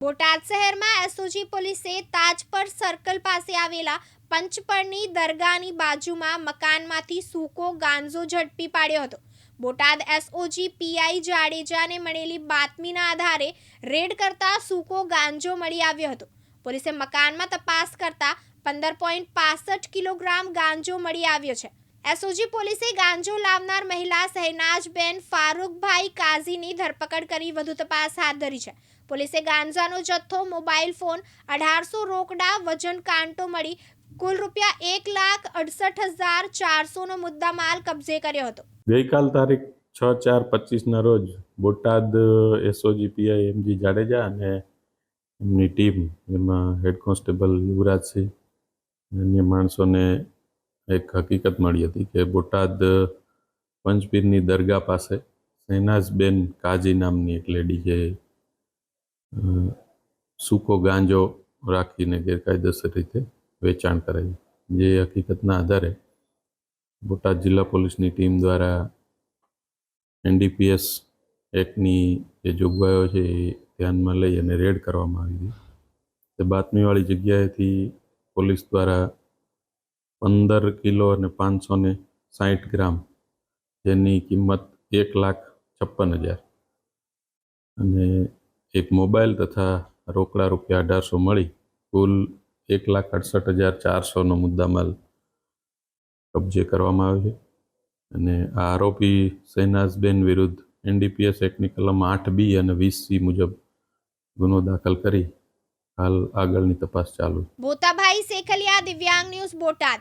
બોટાદ શહેરમાં એસઓજી પોલીસે તાજપર સર્કલ પાસે આવેલા પંચપળની દરગાહની બાજુમાં મકાનમાંથી સૂકો ગાંજો ઝડપી પાડ્યો હતો. બોટાદ એસઓજી પીઆઈ જાડેજાને મળેલી બાતમીના આધારે રેડ કરતા સૂકો ગાંજો મળી આવ્યો હતો. પોલીસે મકાનમાં તપાસ કરતા પંદર પોઈન્ટ પાસઠ કિલોગ્રામ ગાંજો મળી આવ્યો છે. એસઓજી પોલીસે ગાંજો લાવનાર મહિલા શહેનાજબેન ફારૂકભાઈ કાઝીની ધરપકડ કરી વધુ તપાસ હાથ ધરી છે. પોલીસે ગાંજાનો જથ્થો, મોબાઈલ ફોન, અઢારસો રોકડા, વજન કાંટો મળી કુલ રૂપિયા એક લાખ અડસઠ હજાર ચારસોનો મુદ્દામાલ કબજે કર્યો હતો. ગઈકાલ તારીખ છ ચાર પચીસના રોજ Botad SOG PI MG Jadeja અને એમની ટીમ, એમાં હેડ કોન્સ્ટેબલ યુવરાજસિંહ અન્ય માણસોને એક હકીકત મળી હતી કે બોટાદ પંચપીરની દરગાહ પાસે શહેનાઝબેન કાજી નામની એક લેડી જે સૂકો ગાંજો રાખીને ગેરકાયદેસર રીતે વેચાણ કરાયું જે હકીકતના આધારે બોટાદ જિલ્લા પોલીસની ટીમ દ્વારા એનડીપીએસ એક્ટની જે જોગવાઈઓ છે એ ધ્યાનમાં લઈ અને રેડ કરવામાં આવી હતી તે બાતમીવાળી જગ્યાએથી પોલીસ દ્વારા પંદર કિલો અને પાંચસો ને સાઠ ગ્રામ, જેની કિંમત એક લાખ છપ્પન હજાર. અને એક મોબાઈલ તથા રોકડા રૂપિયા અઢારસો મળી, કુલ એક લાખ અડસઠ હજાર ચારસોનો મુદ્દામાલ કબજે કરવામાં આવ્યો છે. અને આ આરોપી શહેનાઝબેન વિરુદ્ધ એનડીપીએસ એક્ટની કલમ આઠ બી અને વીસ સી મુજબ ગુનો દાખલ કરી હાલ આગળની તપાસ ચાલુ બોતાભાઈ સેખલિયા દિવ્યાંગ ન્યૂઝ બોટાદ.